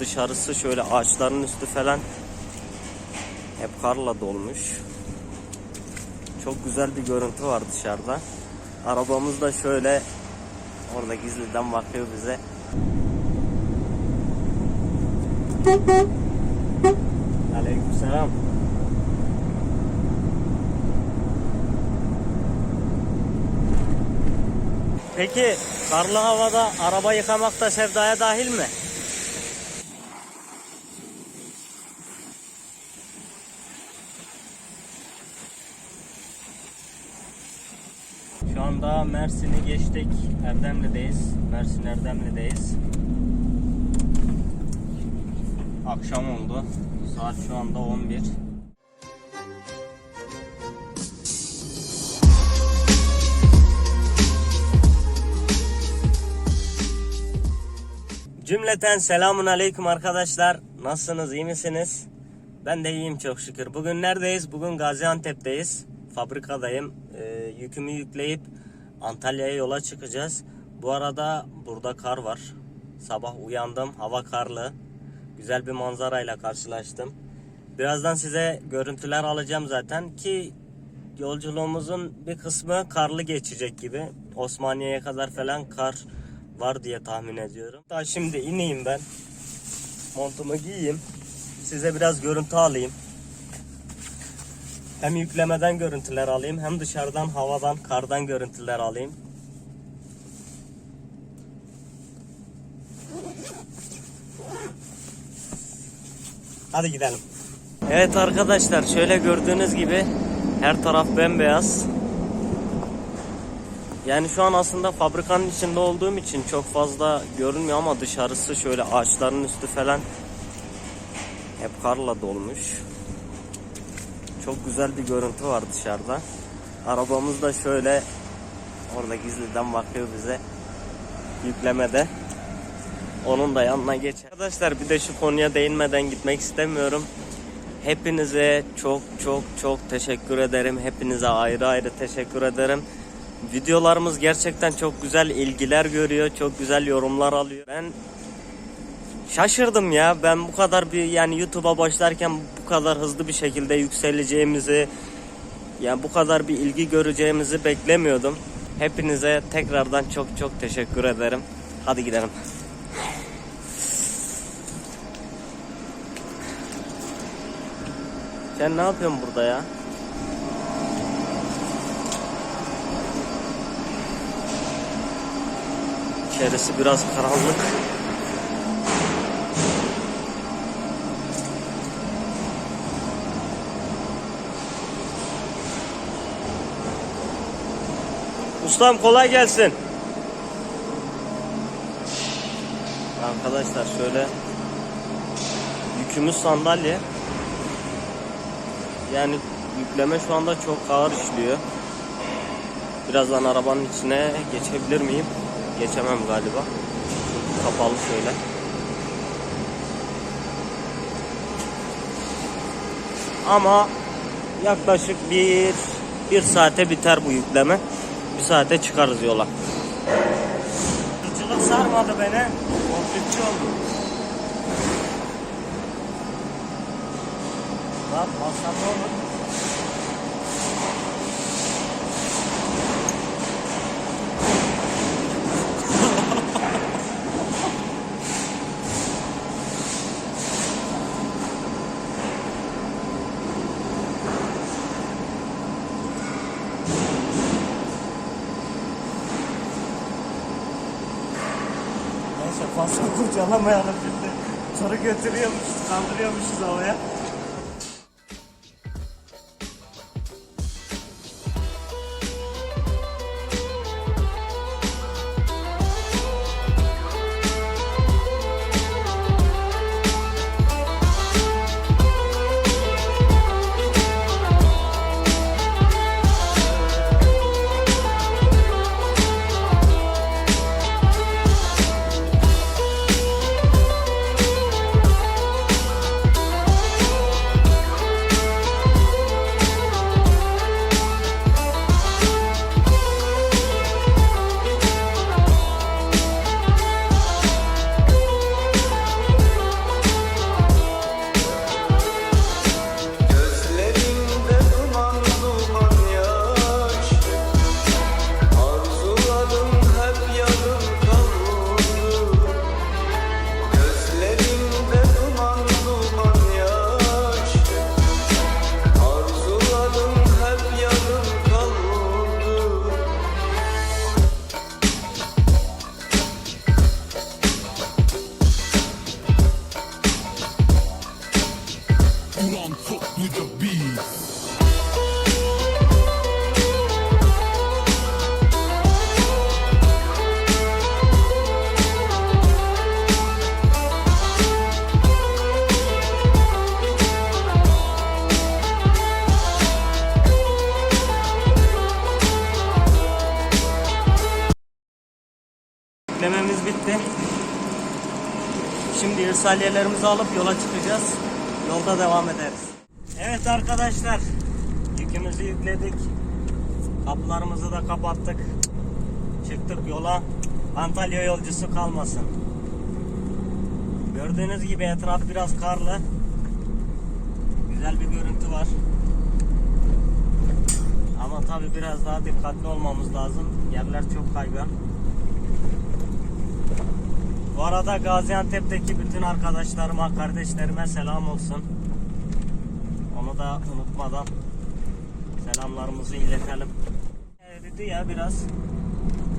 Dışarısı şöyle ağaçların üstü falan hep karla dolmuş. Çok güzel bir görüntü var dışarıda. Arabamız da şöyle orada gizliden bakıyor bize. Aleykümselam. Peki karlı havada araba yıkamak da sevdaya dahil mi? Mersin'i geçtik. Erdemli'deyiz. Mersin Erdemli'deyiz. Akşam oldu. Saat şu anda 11. Cümleten selamun aleyküm arkadaşlar. Nasılsınız, iyi misiniz? Ben de iyiyim çok şükür. Bugün neredeyiz? Bugün Gaziantep'teyiz. Fabrikadayım. Ee, yükümü yükleyip Antalya'ya yola çıkacağız. Bu arada burada kar var. Sabah uyandım, hava karlı. Güzel bir manzarayla karşılaştım. Birazdan size görüntüler alacağım zaten ki yolculuğumuzun bir kısmı karlı geçecek gibi. Osmaniye'ye kadar falan kar var diye tahmin ediyorum. Daha şimdi ineyim ben. Montumu giyeyim. Size biraz görüntü alayım. Hem yüklemeden görüntüler alayım hem dışarıdan havadan kardan görüntüler alayım. Hadi gidelim. Evet arkadaşlar şöyle gördüğünüz gibi her taraf bembeyaz. Yani şu an aslında fabrikanın içinde olduğum için çok fazla görünmüyor ama dışarısı şöyle ağaçların üstü falan hep karla dolmuş. Çok güzel bir görüntü var dışarıda. Arabamız da şöyle orada gizliden bakıyor bize yüklemede. Onun da yanına geç. Arkadaşlar bir de şu konuya değinmeden gitmek istemiyorum. Hepinize çok çok çok teşekkür ederim. Hepinize ayrı ayrı teşekkür ederim. Videolarımız gerçekten çok güzel ilgiler görüyor. Çok güzel yorumlar alıyor. Ben şaşırdım ya. Ben bu kadar bir yani YouTube'a başlarken bu kadar hızlı bir şekilde yükseleceğimizi yani bu kadar bir ilgi göreceğimizi beklemiyordum. Hepinize tekrardan çok çok teşekkür ederim. Hadi gidelim. Sen ne yapıyorsun burada ya? İçerisi biraz karanlık. Ustam kolay gelsin. Arkadaşlar şöyle yükümüz sandalye. Yani yükleme şu anda çok ağır işliyor. Birazdan arabanın içine geçebilir miyim? Geçemem galiba. Çünkü kapalı şöyle. Ama yaklaşık bir bir saate biter bu yükleme. Saate çıkarız yola. Hırçılık sarmadı beni. Korkutçu oldu. Bak masrafı olur. Neyse fazla kurcalamayalım şimdi. Sonra götürüyormuşuz, kaldırıyormuşuz havaya. Salyelerimizi alıp yola çıkacağız. Yolda devam ederiz. Evet arkadaşlar. Yükümüzü yükledik. Kapılarımızı da kapattık. Çıktık yola. Antalya yolcusu kalmasın. Gördüğünüz gibi etraf biraz karlı. Güzel bir görüntü var. Ama tabi biraz daha dikkatli olmamız lazım. Yerler çok kaygan. Bu arada Gaziantep'teki bütün arkadaşlarıma, kardeşlerime selam olsun. Onu da unutmadan selamlarımızı iletelim. Eridi ya biraz.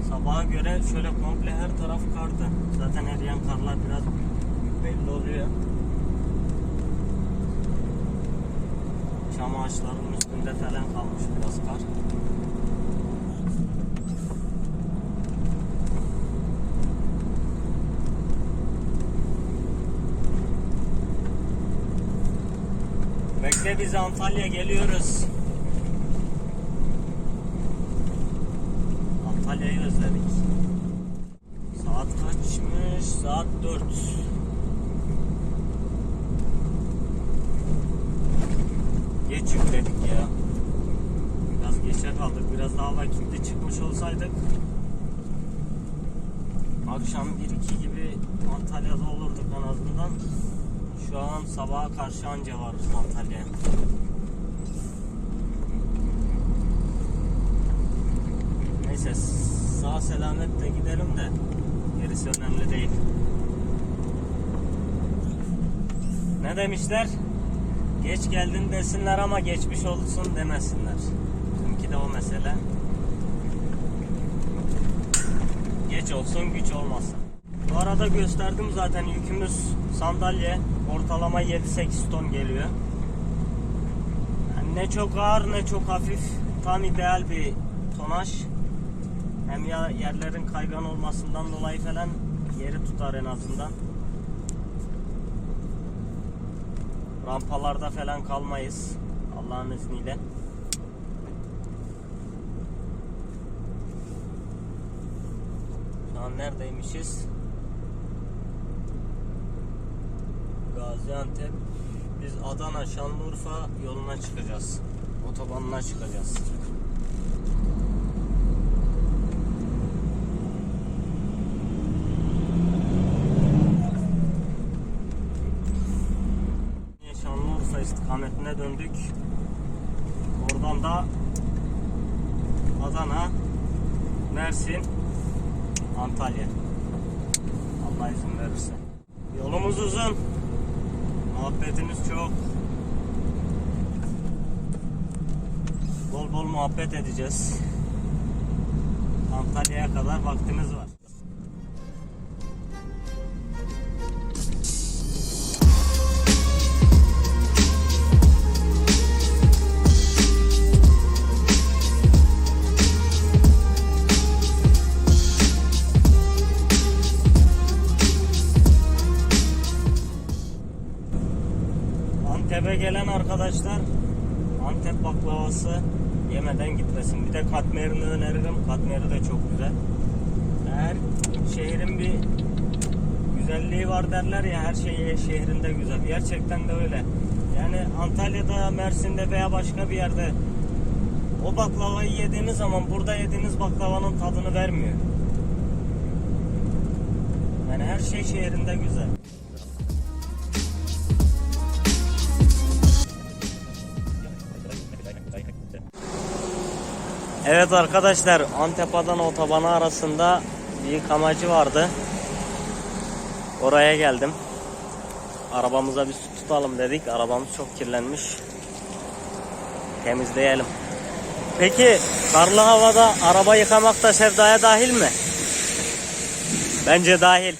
Sabaha göre şöyle komple her taraf kardı. Zaten eriyen karlar biraz belli oluyor. Çam ağaçlarının üstünde falan kalmış biraz kar. Bekle biz Antalya geliyoruz. Antalya'yı özledik. Saat kaçmış? Saat 4. Geç yükledik ya. Biraz geçe kaldık. Biraz daha vakitli çıkmış olsaydık akşam 1-2 gibi Antalya'da olurduk en azından. Şu an sabaha karşı anca varız Antalya'ya. Neyse sağ selametle gidelim de gerisi önemli değil. Ne demişler? Geç geldin desinler ama geçmiş olsun demesinler. Çünkü de o mesele. Geç olsun güç olmasın. Bu arada gösterdim zaten yükümüz sandalye ortalama 7-8 ton geliyor. Yani ne çok ağır ne çok hafif tam ideal bir tonaj. Hem ya yerlerin kaygan olmasından dolayı falan yeri tutar en azından. Rampalarda falan kalmayız Allah'ın izniyle. Şu an neredeymişiz? Gaziantep. Biz Adana, Şanlıurfa yoluna çıkacağız. Otobanına çıkacağız. Şanlıurfa istikametine döndük. Oradan da Adana, Mersin, Antalya. Allah izin verirse. Yolumuz uzun. Muhabbetimiz çok. Bol bol muhabbet edeceğiz. Antalya'ya kadar vaktimiz var. Arkadaşlar Antep baklavası yemeden gitmesin. Bir de katmerini öneririm. Katmeri de çok güzel. Her şehrin bir güzelliği var derler ya her şey şehrinde güzel. Gerçekten de öyle. Yani Antalya'da, Mersin'de veya başka bir yerde o baklavayı yediğiniz zaman burada yediğiniz baklavanın tadını vermiyor. Yani her şey şehrinde güzel. Evet arkadaşlar Antep Adana otobanı arasında bir yıkamacı vardı. Oraya geldim. Arabamıza bir su tutalım dedik. Arabamız çok kirlenmiş. Temizleyelim. Peki karlı havada araba yıkamak da sevdaya dahil mi? Bence dahil.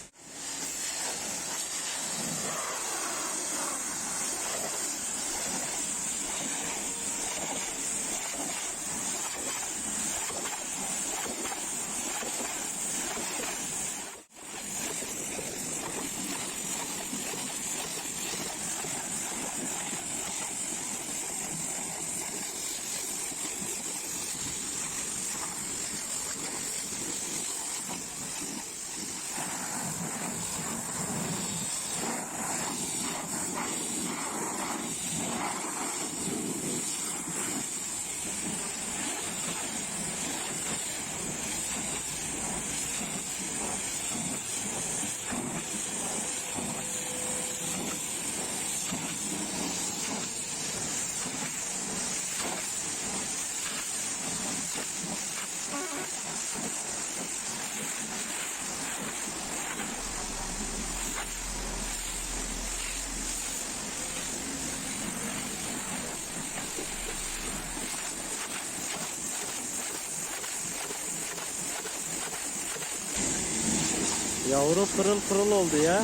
Yavru pırıl pırıl oldu ya.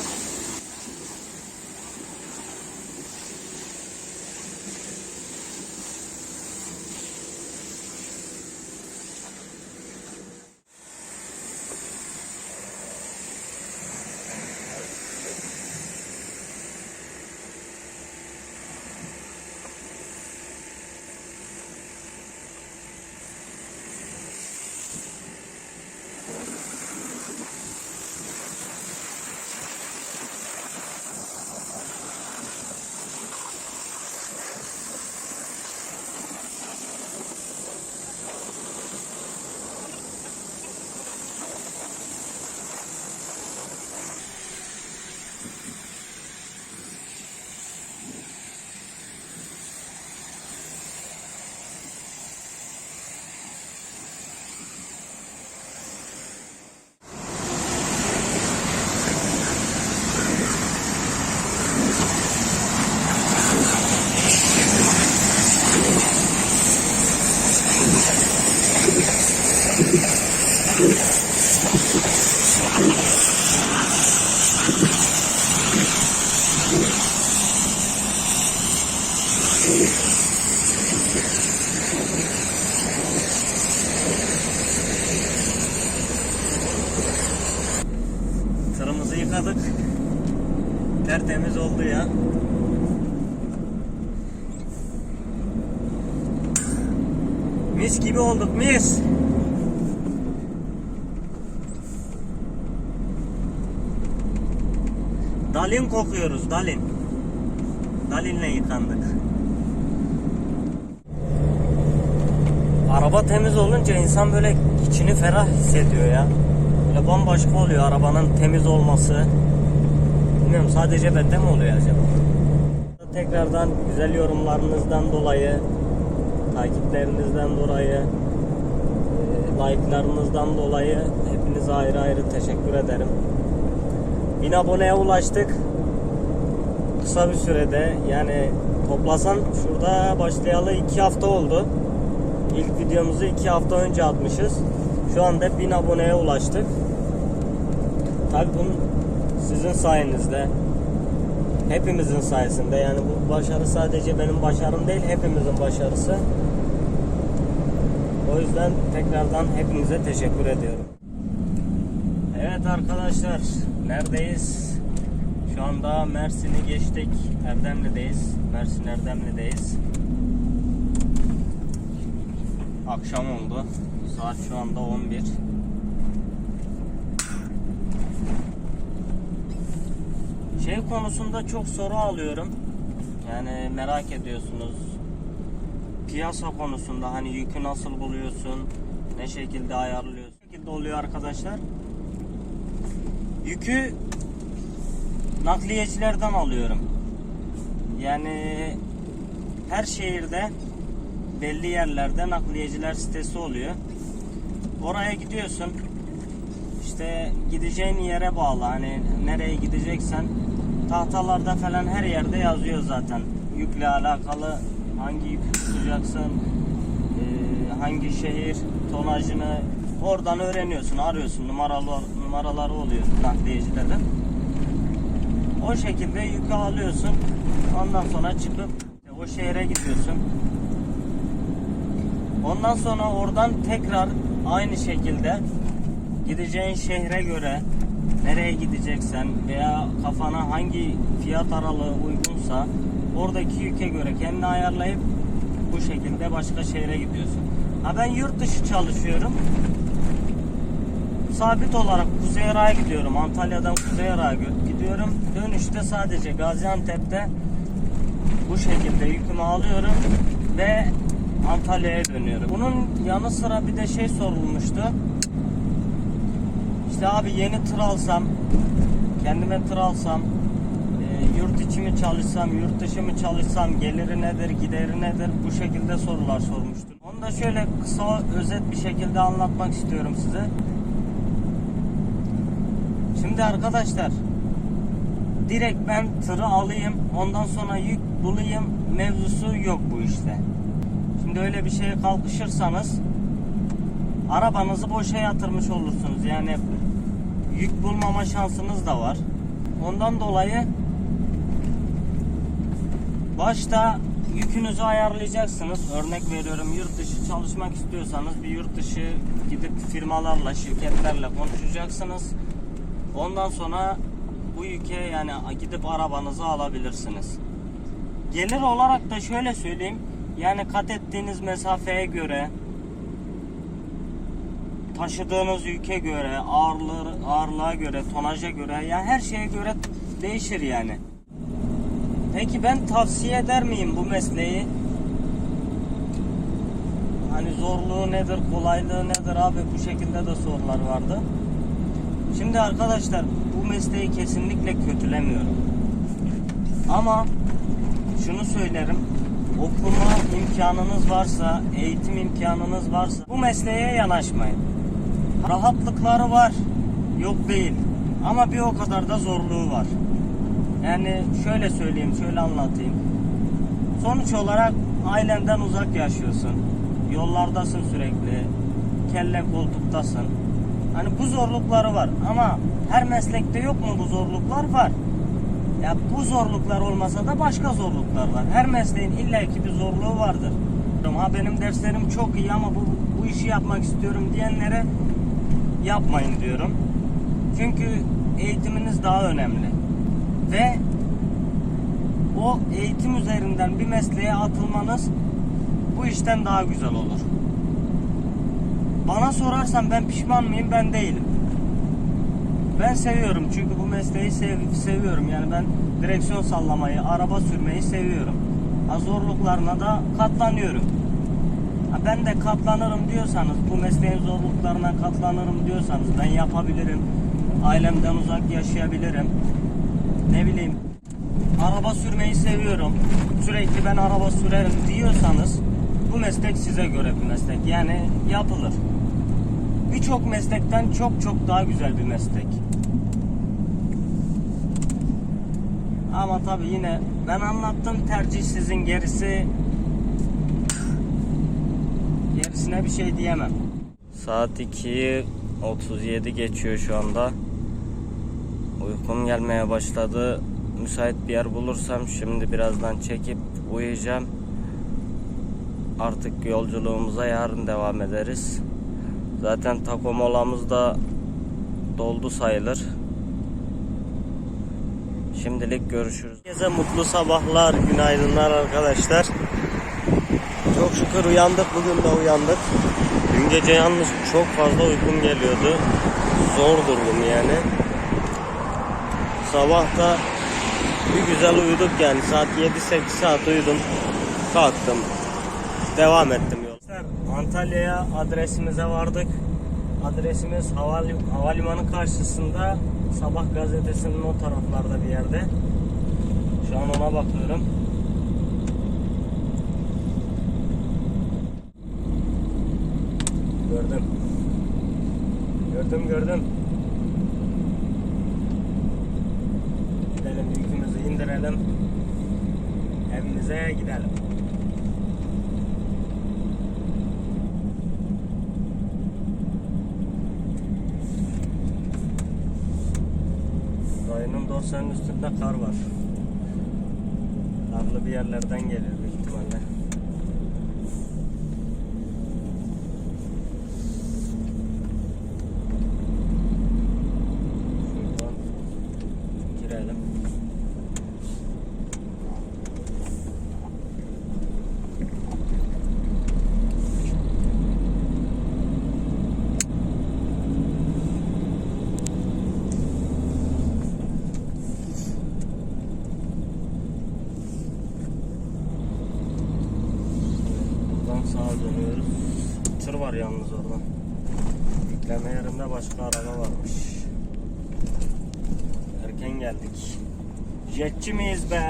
Tertemiz oldu ya. Mis gibi olduk mis. Dalin kokuyoruz dalin. Dalinle yıkandık. Araba temiz olunca insan böyle içini ferah hissediyor ya. Böyle bambaşka oluyor arabanın temiz olması. Bilmiyorum sadece bende mi oluyor acaba? Tekrardan güzel yorumlarınızdan dolayı, takiplerinizden dolayı, e, like'larınızdan dolayı hepinize ayrı ayrı teşekkür ederim. 1000 aboneye ulaştık. Kısa bir sürede yani toplasan şurada başlayalı 2 hafta oldu. İlk videomuzu 2 hafta önce atmışız. Şu anda 1000 aboneye ulaştık. Tabii bunun sizin sayenizde. Hepimizin sayesinde. Yani bu başarı sadece benim başarım değil, hepimizin başarısı. O yüzden tekrardan hepinize teşekkür ediyorum. Evet arkadaşlar, neredeyiz? Şu anda Mersin'i geçtik. Erdemli'deyiz. Mersin Erdemli'deyiz. Akşam oldu. Saat şu anda 11. Şey konusunda çok soru alıyorum. Yani merak ediyorsunuz. Piyasa konusunda hani yükü nasıl buluyorsun? Ne şekilde ayarlıyorsun? Ne şekilde oluyor arkadaşlar? Yükü nakliyecilerden alıyorum. Yani her şehirde belli yerlerde nakliyeciler sitesi oluyor. Oraya gidiyorsun. İşte gideceğin yere bağlı. Hani nereye gideceksen tahtalarda falan her yerde yazıyor zaten. Yükle alakalı hangi yükü tutacaksın, eee, hangi şehir, tonajını oradan öğreniyorsun, arıyorsun. Numaralı numaraları oluyor nakliyecilerin. O şekilde yükü alıyorsun. Ondan sonra çıkıp o şehre gidiyorsun. Ondan sonra oradan tekrar aynı şekilde gideceğin şehre göre nereye gideceksen veya kafana hangi fiyat aralığı uygunsa oradaki yüke göre kendini ayarlayıp bu şekilde başka şehre gidiyorsun. Ha ben yurt dışı çalışıyorum. Sabit olarak Kuzey Irak'a gidiyorum. Antalya'dan Kuzey Irak'a gidiyorum. Dönüşte sadece Gaziantep'te bu şekilde yükümü alıyorum ve Antalya'ya dönüyorum. Bunun yanı sıra bir de şey sorulmuştu. İşte abi yeni tır alsam, kendime tır alsam, e, yurt içi mi çalışsam, yurt dışı mı çalışsam, geliri nedir, gideri nedir bu şekilde sorular sormuştu. Onu da şöyle kısa özet bir şekilde anlatmak istiyorum size. Şimdi arkadaşlar direkt ben tırı alayım ondan sonra yük bulayım mevzusu yok bu işte. Şimdi öyle bir şeye kalkışırsanız arabanızı boşa yatırmış olursunuz. Yani yük bulmama şansınız da var. Ondan dolayı başta yükünüzü ayarlayacaksınız. Örnek veriyorum yurt dışı çalışmak istiyorsanız bir yurt dışı gidip firmalarla, şirketlerle konuşacaksınız. Ondan sonra bu yüke yani gidip arabanızı alabilirsiniz. Gelir olarak da şöyle söyleyeyim. Yani kat ettiğiniz mesafeye göre taşıdığınız yüke göre, ağırlığı, ağırlığa göre, tonaja göre yani her şeye göre değişir yani. Peki ben tavsiye eder miyim bu mesleği? Hani zorluğu nedir, kolaylığı nedir abi bu şekilde de sorular vardı. Şimdi arkadaşlar bu mesleği kesinlikle kötülemiyorum. Ama şunu söylerim. Okuma imkanınız varsa, eğitim imkanınız varsa bu mesleğe yanaşmayın. Rahatlıkları var. Yok değil. Ama bir o kadar da zorluğu var. Yani şöyle söyleyeyim, şöyle anlatayım. Sonuç olarak ailenden uzak yaşıyorsun. Yollardasın sürekli. Kelle koltuktasın. Hani bu zorlukları var ama her meslekte yok mu bu zorluklar? Var. Ya bu zorluklar olmasa da başka zorluklar var. Her mesleğin illaki bir zorluğu vardır. Ha benim derslerim çok iyi ama bu, bu işi yapmak istiyorum diyenlere yapmayın diyorum. Çünkü eğitiminiz daha önemli. Ve o eğitim üzerinden bir mesleğe atılmanız bu işten daha güzel olur. Bana sorarsan ben pişman mıyım? Ben değilim. Ben seviyorum çünkü bu mesleği sev- seviyorum. Yani ben direksiyon sallamayı, araba sürmeyi seviyorum. Ha, zorluklarına da katlanıyorum. Ben de katlanırım diyorsanız, bu mesleğin zorluklarına katlanırım diyorsanız ben yapabilirim. Ailemden uzak yaşayabilirim. Ne bileyim, araba sürmeyi seviyorum. Sürekli ben araba sürerim diyorsanız bu meslek size göre bir meslek. Yani yapılır. Birçok meslekten çok çok daha güzel bir meslek. Ama tabi yine ben anlattım tercih sizin gerisi gerisine bir şey diyemem. Saat 2'yi 37 geçiyor şu anda. Uykum gelmeye başladı. Müsait bir yer bulursam şimdi birazdan çekip uyuyacağım. Artık yolculuğumuza yarın devam ederiz. Zaten taco molamız da doldu sayılır. Şimdilik görüşürüz. Herkese mutlu sabahlar, günaydınlar arkadaşlar. Çok şükür uyandık, bugün de uyandık. Dün gece yalnız çok fazla uykum geliyordu. Zor durdum yani. Sabah da bir güzel uyuduk yani saat 7-8 saat uyudum. Kalktım. Devam ettim yol. Antalya'ya adresimize vardık. Adresimiz havali, havalimanı karşısında Sabah gazetesinin o taraflarda bir yerde. Şu an ona bakıyorum. Gördüm. Gördüm gördüm. Gidelim yükümüzü indirelim. Evimize gidelim. Rayının dorsanın üstünde kar var. Karlı bir yerlerden geliyor var yalnız orada. Yükleme yerinde başka araba varmış. Erken geldik. Jetçi miyiz be?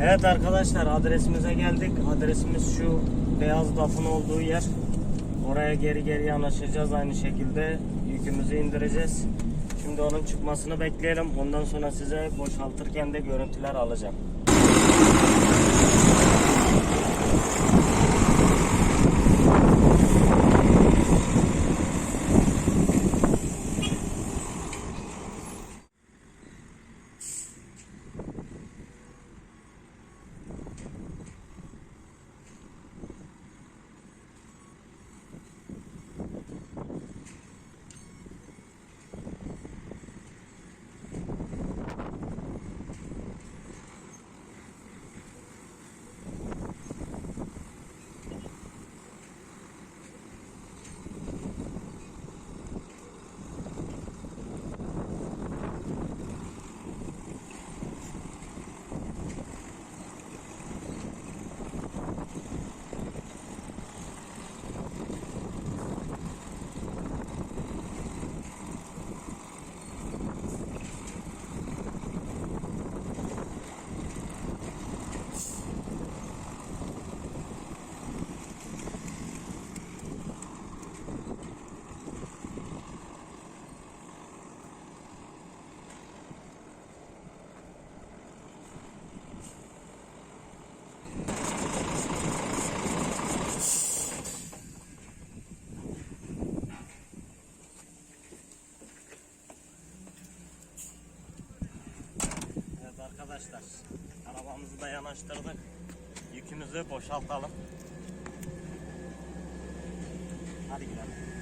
Evet arkadaşlar adresimize geldik. Adresimiz şu beyaz lafın olduğu yer. Oraya geri geri yanaşacağız aynı şekilde. Yükümüzü indireceğiz. Şimdi onun çıkmasını bekleyelim. Ondan sonra size boşaltırken de görüntüler alacağım. Arkadaşlar. Arabamızı da yanaştırdık. Yükümüzü boşaltalım. Hadi gidelim.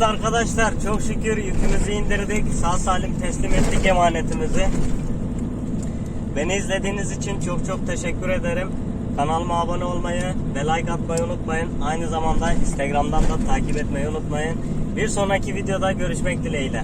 Evet arkadaşlar çok şükür yükümüzü indirdik. Sağ salim teslim ettik emanetimizi. Beni izlediğiniz için çok çok teşekkür ederim. Kanalıma abone olmayı ve like atmayı unutmayın. Aynı zamanda Instagram'dan da takip etmeyi unutmayın. Bir sonraki videoda görüşmek dileğiyle.